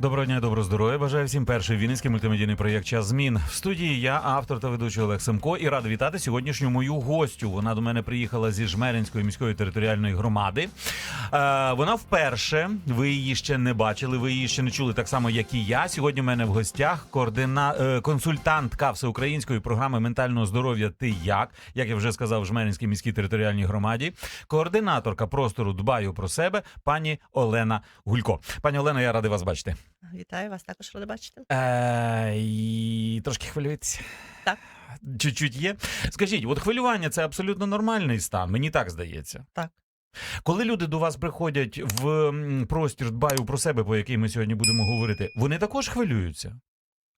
Доброго дня, доброго здоров'я. Бажаю всім перший вінницький мультимедійний проєкт Час змін. В студії я, автор та ведучий Олег Семко, і радий вітати сьогоднішню мою гостю. Вона до мене приїхала зі Жмеринської міської територіальної громади. Е, вона вперше. Ви її ще не бачили, ви її ще не чули, так само як і я. Сьогодні в мене в гостях координа... е, консультантка всеукраїнської програми ментального здоров'я Ти як, як я вже сказав, в Жмеринській міській територіальній громаді, координаторка простору Дбаю про себе, пані Олена Гулько. Пані Олена, я радий вас бачити. Вітаю вас також рада бачити. Е, і трошки хвилюється. Так. Чуть-чуть є. Скажіть, от хвилювання це абсолютно нормальний стан, мені так здається. Так. Коли люди до вас приходять в простір, дбаю про себе, по який ми сьогодні будемо говорити, вони також хвилюються.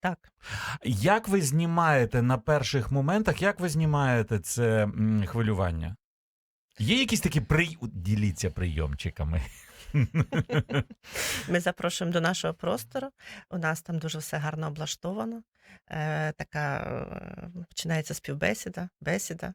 Так. Як ви знімаєте на перших моментах, як ви знімаєте це хвилювання? Є якісь такі при... діліться прийомчиками. Ми запрошуємо до нашого простору. У нас там дуже все гарно облаштовано. Е, така е, починається співбесіда, бесіда.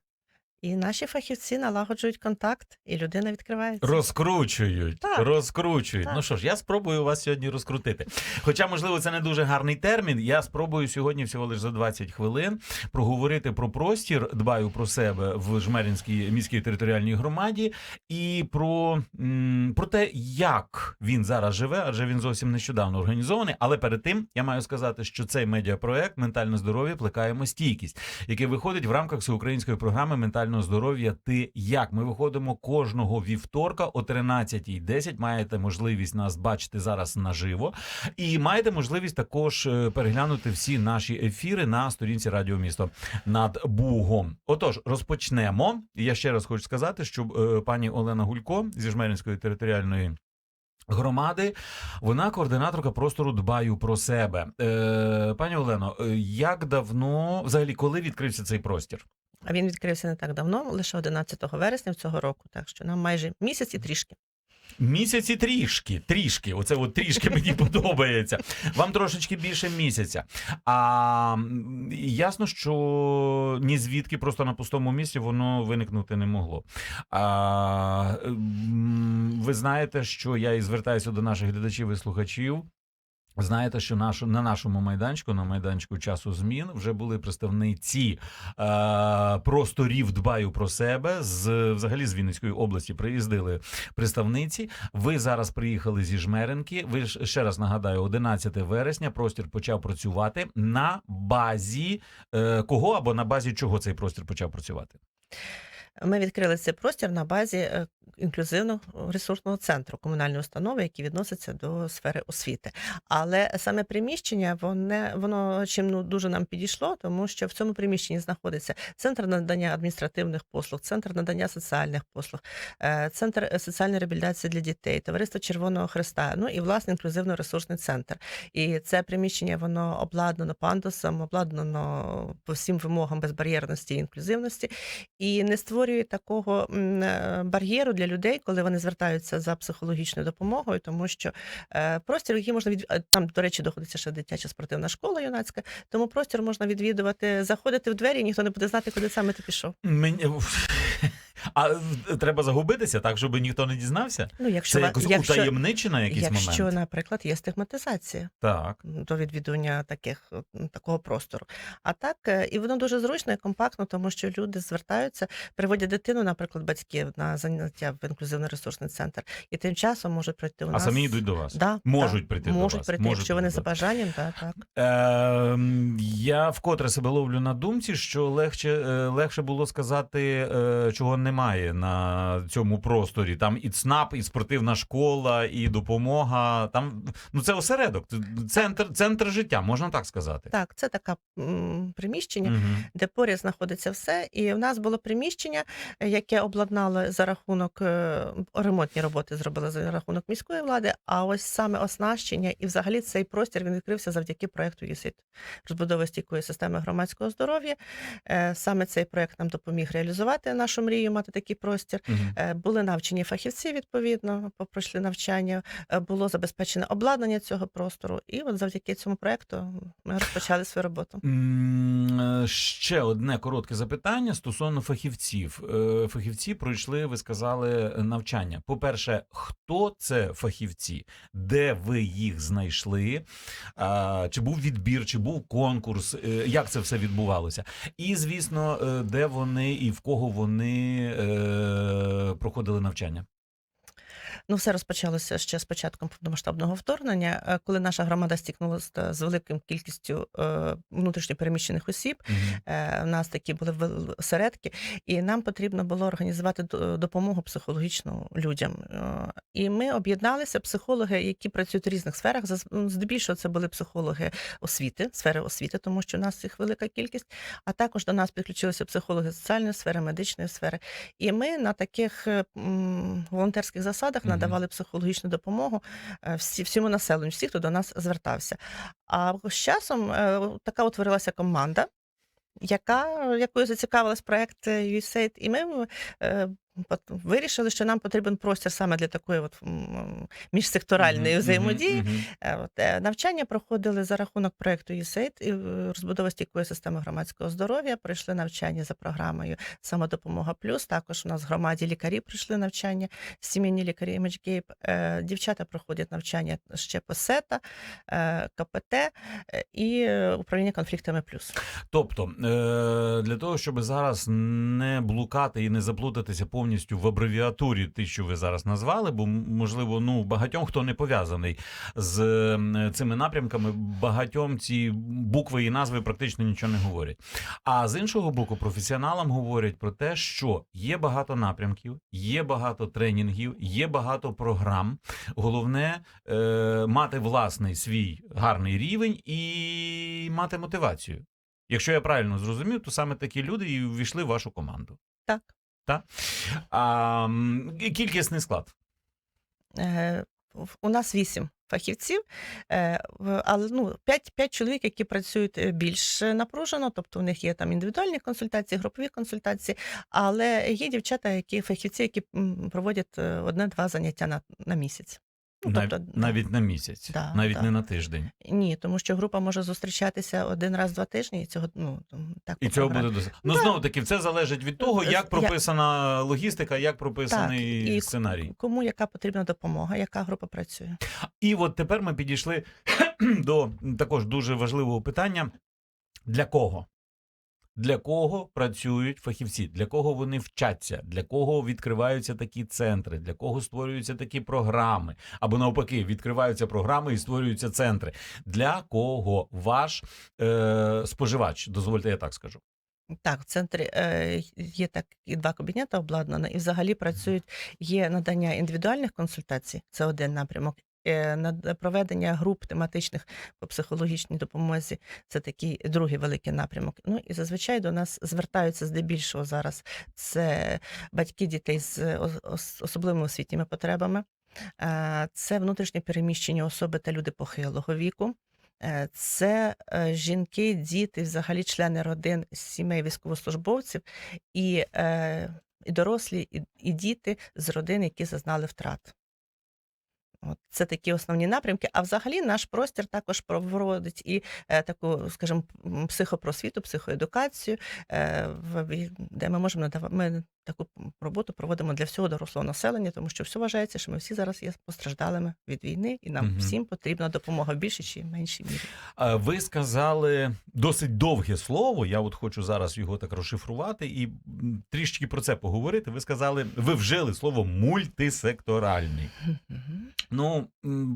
І наші фахівці налагоджують контакт, і людина відкривається. Розкручують, Так. розкручують. Так. Ну що ж, я спробую вас сьогодні розкрутити. Хоча, можливо, це не дуже гарний термін. Я спробую сьогодні всього лише за 20 хвилин проговорити про простір, дбаю про себе в Жмеринській міській територіальній громаді, і про, про те, як він зараз живе, адже він зовсім нещодавно організований. Але перед тим я маю сказати, що цей медіапроект Ментальне здоров'я плекаємо стійкість, який виходить в рамках всеукраїнської програми ментального здоров'я. Ти як ми виходимо кожного вівторка о 13.10. Маєте можливість нас бачити зараз наживо, і маєте можливість також е, переглянути всі наші ефіри на сторінці Радіо Місто над Бугом. Отож, розпочнемо. Я ще раз хочу сказати, що е, пані Олена Гулько зі Жмеринської територіальної. Громади, вона координаторка простору Дбаю про себе. Е, пані Олено, е, як давно, взагалі, коли відкрився цей простір? А він відкрився не так давно, лише 11 вересня цього року. Так що нам майже місяць і трішки. Місяці трішки, трішки. Оце от трішки мені подобається. Вам трошечки більше місяця. А ясно, що ні звідки просто на пустому місці воно виникнути не могло. А, ви знаєте, що я і звертаюся до наших глядачів і слухачів. Знаєте, що наш, на нашому майданчику, на майданчику часу змін, вже були представниці е, просторів дбаю про себе з взагалі з Вінницької області. Приїздили представниці. Ви зараз приїхали зі Жмеренки. Ви ж ще раз нагадаю, 11 вересня простір почав працювати на базі е, кого або на базі чого цей простір почав працювати? Ми відкрили цей простір на базі е, інклюзивного ресурсного центру комунальної установи, які відносяться до сфери освіти. Але саме приміщення воно, воно чим ну, дуже нам підійшло, тому що в цьому приміщенні знаходиться центр надання адміністративних послуг, центр надання соціальних послуг, е, центр е, соціальної реабілітації для дітей, товариство Червоного Христа, ну і власне інклюзивно-ресурсний центр. І це приміщення воно обладнано пандусом, обладнано по всім вимогам безбар'єрності і інклюзивності, і не створює такого е, бар'єру для людей, коли вони звертаються за психологічною допомогою, тому що е, простір, який можна від е, там, до речі, доходиться ще дитяча спортивна школа юнацька, тому простір можна відвідувати, заходити в двері, і ніхто не буде знати, куди саме ти пішов. Мені... А е, треба загубитися так, щоб ніхто не дізнався? Ну, якщо Це якось якщо, утаємничено якийсь якщо, момент? наприклад, є стигматизація. Так. до відвідування таких такого простору. А так е, і воно дуже зручно і компактно, тому що люди звертаються, приводять дитину, наприклад, батьків на заняття в інклюзивно-ресурсний центр, і тим часом можуть прийти у нас. А самі йдуть до вас. Да, Можуть да, прийти до вас, прийти, можуть якщо вони за бажанням, так, так. Е, я вкотре себе ловлю на думці, що легше, е, легше було сказати, е, чого немає на цьому просторі. Там і ЦНАП, і спортивна школа, і допомога. Там ну це осередок, центр, центр життя, можна так сказати. Так, це таке приміщення, Мгм. де поряд знаходиться все. І в нас було приміщення, е, яке обладнали за рахунок е, ремонтні роботи зробили за рахунок міської влади. А ось саме оснащення і взагалі цей простір він відкрився завдяки проекту ЮСІТ розбудови стійкої системи громадського здоров'я. Е, Саме цей проект нам допоміг реалізувати нашу мрію мати такий простір. Е, Були навчені фахівці, відповідно, по- пройшли навчання, е, було забезпечене обладнання цього простору, і от завдяки цьому проекту ми розпочали свою роботу. Е, Ще одне коротке запитання стосовно фахівців. Фахівці пройшли, ви сказали, навчання. По-перше, хто це фахівці? Де ви їх знайшли? Чи був відбір, чи був конкурс? Як це все відбувалося? І, звісно, де вони і в кого вони е, проходили навчання? Ну, все розпочалося ще з початком повномасштабного вторгнення, е, коли наша громада стикнулася з великою кількістю е, внутрішньопереміщених осіб. Е, У нас такі були осередки, і нам потрібно було організувати допомогу психологічну людям. Е, І ми об'єдналися, психологи, які працюють в різних сферах. Здебільшого це були психологи освіти, сфери освіти, тому що у нас їх велика кількість. А також до нас підключилися психологи соціальної сфери, медичної сфери. І ми на таких е, волонтерських засадах Мгм. Надавали психологічну допомогу е, всі, всьому населенню, всі, хто до нас звертався. А з часом е, така утворилася команда, яка, якою зацікавилась проект е, USAID, і ми вирішили, що нам потрібен простір саме для такої от, міжсекторальної взаємодії. От, е, навчання проходили за рахунок проекту USAID і е, розбудова стійкої системи громадського здоров'я. Пройшли навчання за програмою Самодопомога Плюс. Також у нас в громаді лікарі пройшли навчання, сімейні лікарі Е, Дівчата проходять навчання ще по СЕТА, е, КПТ е, і управління конфліктами плюс. Тобто, е, для того, щоб зараз не блукати і не заплутатися повністю в абревіатурі, ті, що ви зараз назвали, бо можливо, ну багатьом хто не пов'язаний з цими напрямками, багатьом ці букви і назви практично нічого не говорять. А з іншого боку, професіоналам говорять про те, що є багато напрямків, є багато тренінгів, є багато програм. Головне е, мати власний свій гарний рівень і мати мотивацію. Якщо я правильно зрозумів, то саме такі люди і ввійшли в вашу команду. Так. А, кількісний склад. Е, У нас вісім фахівців, е, але ну, п'ять, п'ять чоловік, які працюють е, більш напружено, тобто у них є там індивідуальні консультації, групові консультації, але є дівчата, які фахівці, які проводять одне-два заняття на, на місяць. Ну, Нав- тобто, навіть на місяць, Да, навіть да. не на тиждень. Ні, тому що група може зустрічатися один раз в два тижні, і цього ну так І цього буде досить. Ну Да. знову таки, це залежить від того, як я- прописана логістика, як прописаний і сценарій. Кому яка потрібна допомога, яка група працює? І от тепер ми підійшли до також дуже важливого питання: для кого? Для кого працюють фахівці? Для кого вони вчаться? Для кого відкриваються такі центри? Для кого створюються такі програми? Або навпаки, відкриваються програми і створюються центри. Для кого ваш е, споживач? Дозвольте, я так скажу. Так, в центрі е, є так і два кабінети обладнані, і взагалі працюють є надання індивідуальних консультацій, це один напрямок. Е, над- Проведення груп тематичних по психологічній допомозі це такий другий великий напрямок. Ну і зазвичай до нас звертаються здебільшого зараз це батьки дітей з ос- ос- особливими освітніми потребами, е, це внутрішнє переміщення особи та люди похилого віку. Е, Це жінки, діти, взагалі члени родин сімей військовослужбовців і, і дорослі, і, і діти з родин, які зазнали втрат. От це такі основні напрямки. А взагалі наш простір також проводить і е, таку, скажімо, психопросвіту, психоедукацію, е, в, де ми можемо надавати. Ми таку роботу проводимо для всього дорослого населення, тому що все вважається, що ми всі зараз є постраждалими від війни, і нам Мгм. всім потрібна допомога в більшій чи меншій мірі. Ви сказали досить довге слово. Я от хочу зараз його так розшифрувати і трішки про це поговорити. Ви сказали, ви вжили слово мультисекторальний. Мгм. Ну,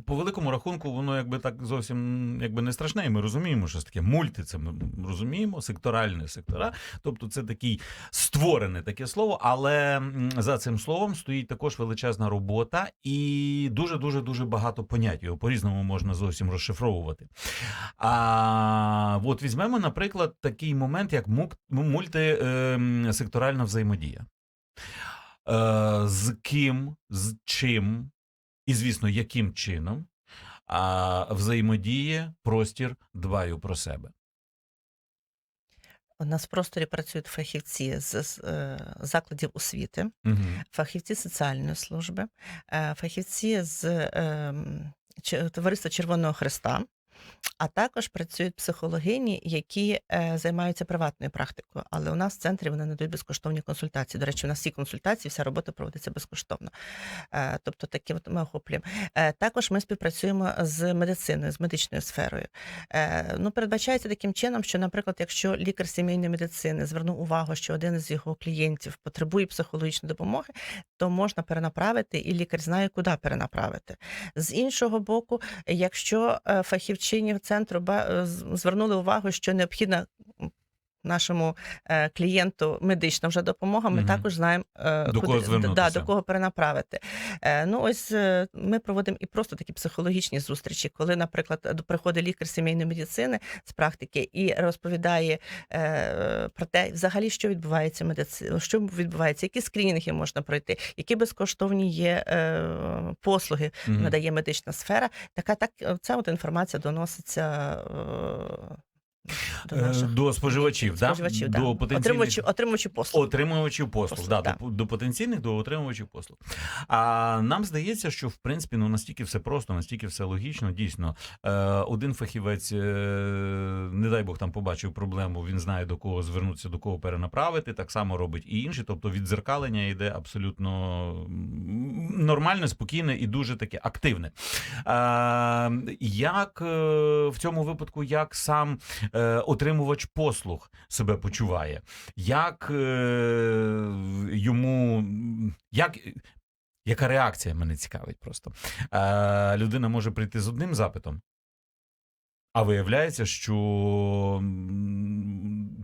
по великому рахунку, воно якби так зовсім якби не страшне, і ми розуміємо, що це таке мульти, це ми розуміємо, секторальне сектора. Тобто це такий створене таке слово, але за цим словом стоїть також величезна робота і дуже дуже дуже багато понять. Його по-різному можна зовсім розшифровувати. А от візьмемо, наприклад, такий момент, як мультисекторальна взаємодія. Е, з ким, з чим, і, звісно, яким чином а, взаємодіє простір дбаю про себе. У нас в просторі працюють фахівці з, з е, закладів освіти, угу. фахівці соціальної служби, е, фахівці з ем, Товариства Червоного Христа, а також працюють психологині, які е, займаються приватною практикою. Але у нас в центрі вони надають безкоштовні консультації. До речі, у нас всі консультації, вся робота проводиться безкоштовно. Е, тобто такі от ми охоплюємо. Е, також ми співпрацюємо з медициною, з медичною сферою. Е, ну, передбачається таким чином, що, наприклад, якщо лікар сімейної медицини звернув увагу, що один з його клієнтів потребує психологічної допомоги, то можна перенаправити, і лікар знає, куди перенаправити. З іншого боку, якщо е, фахівчині центру звернули увагу, що необхідна нашому е, клієнту медична вже допомога, ми Мгм. також знаємо, е, До кого да, до кого перенаправити. Е, Ну, ось е, ми проводимо і просто такі психологічні зустрічі, коли, наприклад, до- приходить лікар сімейної медицини з практики і розповідає е, про те, взагалі, що відбувається в медицині, що відбувається, які скринінги можна пройти, які безкоштовні є е, послуги надає медична сфера. Така так ця от інформація доноситься до Е, наших До споживачів, да? споживачів, да. до потенційних отримувачів, отримувачів послуг. Отримувачів послуг, Послуг, да, так. До, до потенційних, до отримувачів послуг. А нам здається, що в принципі ну настільки все просто, настільки все логічно. Дійсно, е, один фахівець, е, не дай Бог там побачив проблему, він знає до кого звернутися, до кого перенаправити. Так само робить і інші. Тобто віддзеркалення йде абсолютно нормальне, спокійне і дуже таке активне. А, як е, в цьому випадку, як сам е, отримувач послуг себе почуває? Як е, йому як. Яка реакція мене цікавить просто? Е, людина може прийти з одним запитом, а виявляється, що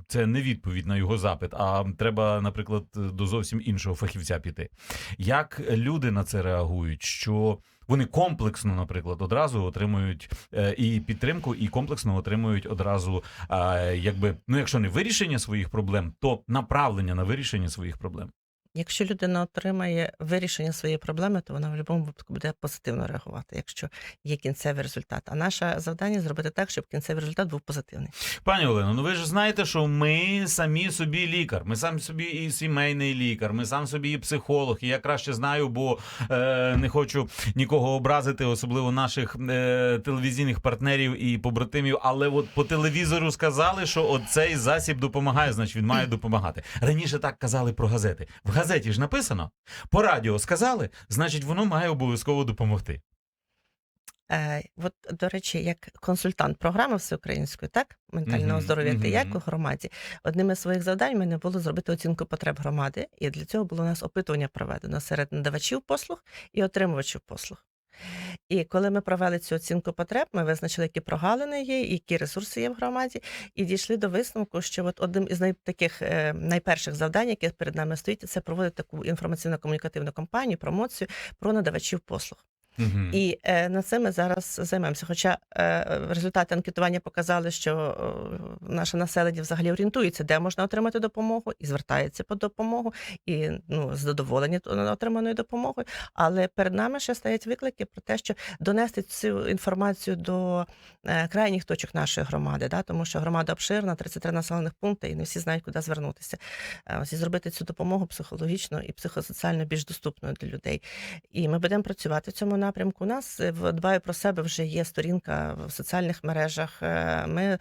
це не відповідь на його запит, а треба, наприклад, до зовсім іншого фахівця піти. Як люди на це реагують? Що вони комплексно, наприклад, одразу отримують е, і підтримку, і комплексно отримують одразу, е, якби ну, якщо не вирішення своїх проблем, то направлення на вирішення своїх проблем. Якщо людина отримає вирішення своєї проблеми, то вона в будь-якому випадку буде позитивно реагувати, якщо є кінцевий результат. А наше завдання зробити так, щоб кінцевий результат був позитивний. Пані Олено, ну ви ж знаєте, що ми самі собі лікар. Ми сам собі і сімейний лікар, ми сам собі і психолог. І я краще знаю, бо е, не хочу нікого образити, особливо наших е, телевізійних партнерів і побратимів. Але от по телевізору сказали, що оцей засіб допомагає, значить він має допомагати. Раніше так казали про газети. В газеті ж написано, по радіо сказали, значить воно має обов'язково допомогти. Е, от, до речі, як консультант програми всеукраїнської, так ментального здоров'я та як у громаді, одним із своїх завдань мене було зробити оцінку потреб громади, і для цього було у нас опитування проведено серед надавачів послуг і отримувачів послуг. І коли ми провели цю оцінку потреб, ми визначили, які прогалини є, які ресурси є в громаді, і дійшли до висновку, що от одним із таких е, найперших завдань, яке перед нами стоїть, це проводити таку інформаційно-комунікативну кампанію, промоцію про надавачів послуг. Мгм. І е, на це ми зараз займаємося. Хоча е, результати анкетування показали, що е, наше населення взагалі орієнтується, де можна отримати допомогу, і звертається по допомогу, і ну, з задоволенням отриманою допомогою. Але перед нами ще стоять виклики про те, що донести цю інформацію до е, крайніх точок нашої громади, да? тому що громада обширна, 33 населених пункти, і не всі знають, куди звернутися. Е, Ось і зробити цю допомогу психологічно і психосоціально більш доступною для людей. І ми будемо працювати в цьому напрямку. У нас е, в дбаю про себе вже є сторінка в соціальних мережах. Е, Ми е,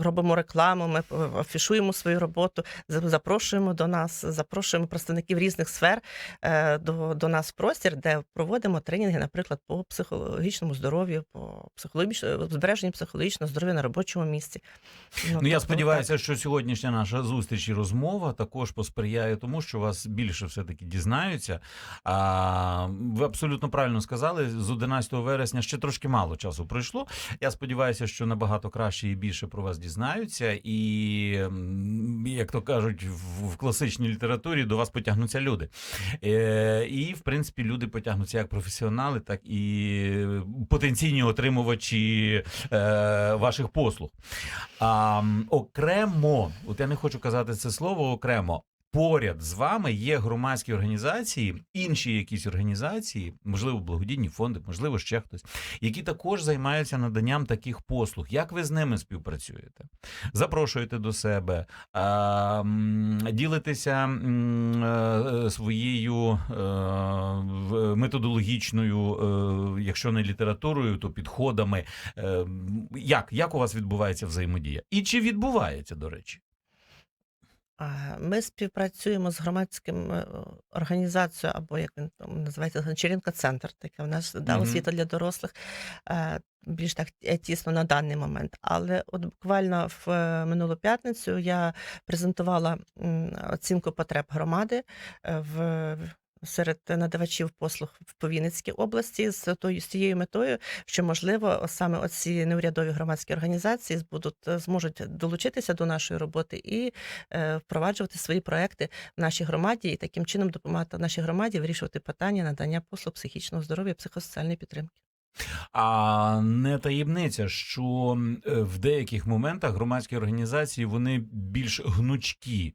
робимо рекламу, ми афішуємо свою роботу, запрошуємо до нас, запрошуємо представників різних сфер до, до нас в простір, де проводимо тренінги, наприклад, по психологічному здоров'ю, по психологічному збереженню психологічного здоров'я на робочому місці. Ну, я тобто, сподіваюся, що сьогоднішня наша зустріч і розмова також посприяє тому, що вас більше все-таки дізнаються. А, ви абсолютно правильно сказали, з 11 вересня ще трошки мало часу пройшло. Я сподіваюся, що набагато краще і більше про вас дізнаються. І, як то кажуть, в, класичній літературі до вас потягнуться люди. Е, і, в принципі, люди потягнуться як професіонали, так і потенційні отримувачі е, ваших послуг. А, окремо, от я не хочу казати це слово окремо. Поряд з вами є громадські організації, інші якісь організації, можливо, благодійні фонди, можливо, ще хтось, які також займаються наданням таких послуг. Як ви з ними співпрацюєте? Запрошуєте до себе, ділитеся е, своєю е, методологічною, е, якщо не літературою, то підходами. Е, Як, як у вас відбувається взаємодія? І чи відбувається, до речі? А, Ми співпрацюємо з громадським е, організацією, або як він там називається, Гончаренко Центр, таке в нас да, Мгм. освіта для дорослих, е, більш так е, тісно на даний момент. Але от буквально в е, минулу п'ятницю я презентувала м, оцінку потреб громади е, в. Серед надавачів послуг в Вінницькій області з тою з тією метою, що можливо саме оці неурядові громадські організації будуть зможуть долучитися до нашої роботи і е, впроваджувати свої проекти в нашій громаді і таким чином допомагати нашій громаді вирішувати питання надання послуг психічного здоров'я, психосоціальної підтримки. А не таємниця, що е, в деяких моментах громадські організації вони більш гнучкі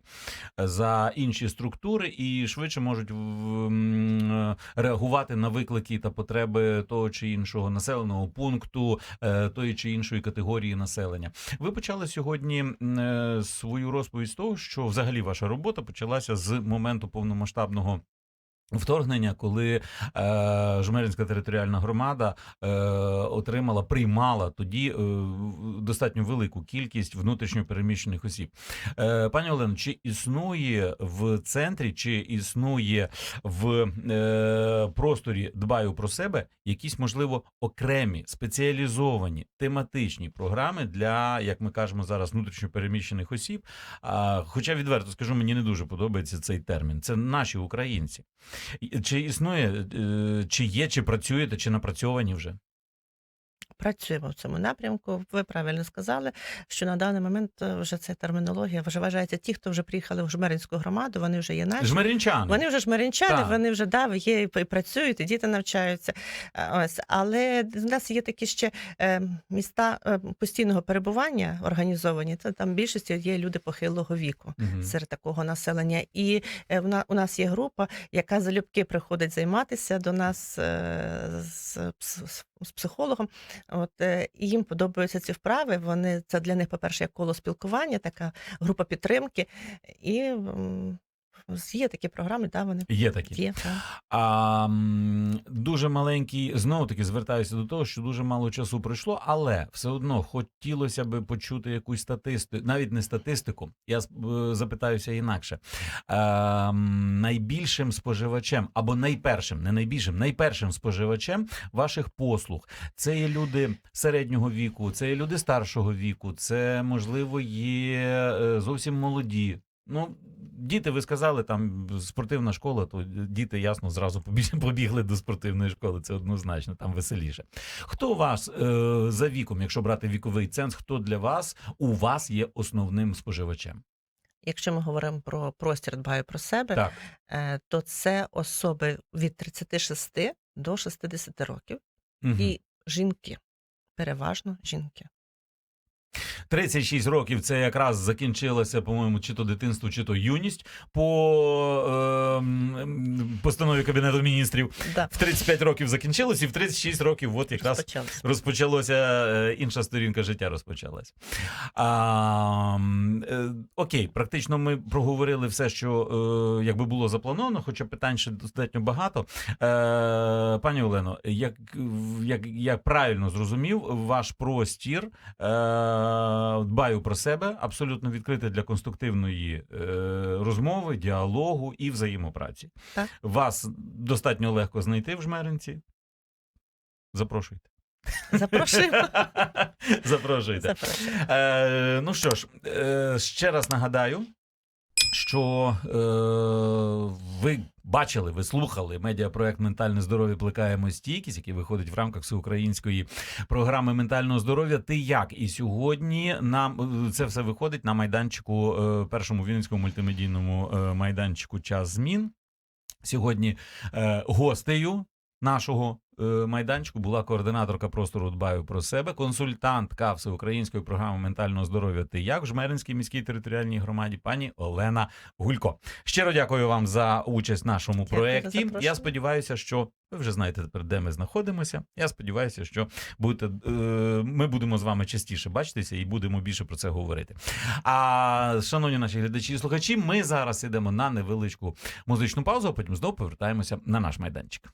за інші структури і швидше можуть е, реагувати на виклики та потреби того чи іншого населеного пункту, е, тої чи іншої категорії населення. Ви почали сьогодні е, свою розповідь з того, що взагалі ваша робота почалася з моменту повномасштабного. Вторгнення, коли е, Жмеринська територіальна громада е, отримала, приймала тоді е, достатньо велику кількість внутрішньо переміщених осіб. Е, пані Олено, чи існує в центрі, чи існує в е, просторі дбаю про себе якісь, можливо, окремі спеціалізовані тематичні програми для, як ми кажемо зараз, внутрішньо переміщених осіб? А, хоча відверто скажу, мені не дуже подобається цей термін. Це наші українці. Чи існує, е, чи є, чи працюєте, чи напрацьовані вже? Працюємо в цьому напрямку. Ви правильно сказали, що на даний момент е, вже ця термінологія вже вважається ті, хто вже приїхали в Жмеринську громаду, вони вже є наші. Жмеринчани. Вони вже жмеринчани, Так. вони вже да, є і працюють, і діти навчаються. Е, Ось, але в нас є такі ще е, міста постійного перебування організовані. Це там більшості є люди похилого віку. Мгм. серед такого населення. І у нас є група, яка залюбки приходить займатися до нас з, пс- з психологом. От е, і їм подобаються ці вправи. Вони це для них, по-перше, як коло спілкування, така група підтримки. І є такі програми, да, вони Є такі. є. так. А, дуже маленький, знову таки звертаюся до того, що дуже мало часу пройшло, але все одно хотілося би почути якусь статистику, навіть не статистику. Я е, запитаюся інакше. А, найбільшим споживачем, або найпершим, не найбільшим, найпершим споживачем ваших послуг це є люди середнього віку, це є люди старшого віку, це можливо є е, зовсім молоді. Ну, діти, ви сказали, там спортивна школа, то діти ясно зразу побігли до спортивної школи. Це однозначно, там веселіше. Хто у вас е, за віком, якщо брати віковий ценз, хто для вас у вас є основним споживачем? Якщо ми говоримо про простір, дбаю про себе, Так, е, то це особи від 36 до 60 років Мгм. і жінки. Переважно жінки. 36 років це якраз закінчилося, по-моєму, чи то дитинство, чи то юність по е, постанові Кабінету міністрів. Да, В 35 років закінчилось, і в 36 років, от якраз почалося. розпочалося е, інша сторінка життя розпочалась. А, е, окей, практично ми проговорили все, що е, якби було заплановано, хоча питань ще достатньо багато. Е, пані Олено, як, як я правильно зрозумів, ваш простір е, дбаю про себе, абсолютно відкрите для конструктивної е, розмови, діалогу і взаємопраці. Так. Вас достатньо легко знайти в жмеринці. Запрошуйте. Запрошуємо. Запрошуйте. Запрошуємо. Е, ну що ж, е, ще раз нагадаю, що е, ви бачили, ви слухали медіапроект Ментальне здоров'я плекаємо стійкість, який виходить в рамках всеукраїнської програми ментального здоров'я. Ти як? І сьогодні нам це все виходить на майданчику, е, першому вінницькому мультимедійному е, майданчику час змін. Сьогодні е, гостею нашого е, майданчику була координаторка простору Дбаю про себе, консультантка всеукраїнської програми ментального здоров'я «Ти як» в Жмеринській міській територіальній громаді, пані Олена Гулько. Щиро дякую вам за участь в нашому Дякую проєкті. Я сподіваюся, що ви вже знаєте тепер, де ми знаходимося. Я сподіваюся, що будете, е, ми будемо з вами частіше бачитися і будемо більше про це говорити. А шановні наші глядачі і слухачі, ми зараз ідемо на невеличку музичну паузу, а потім знову повертаємося на наш майданчик.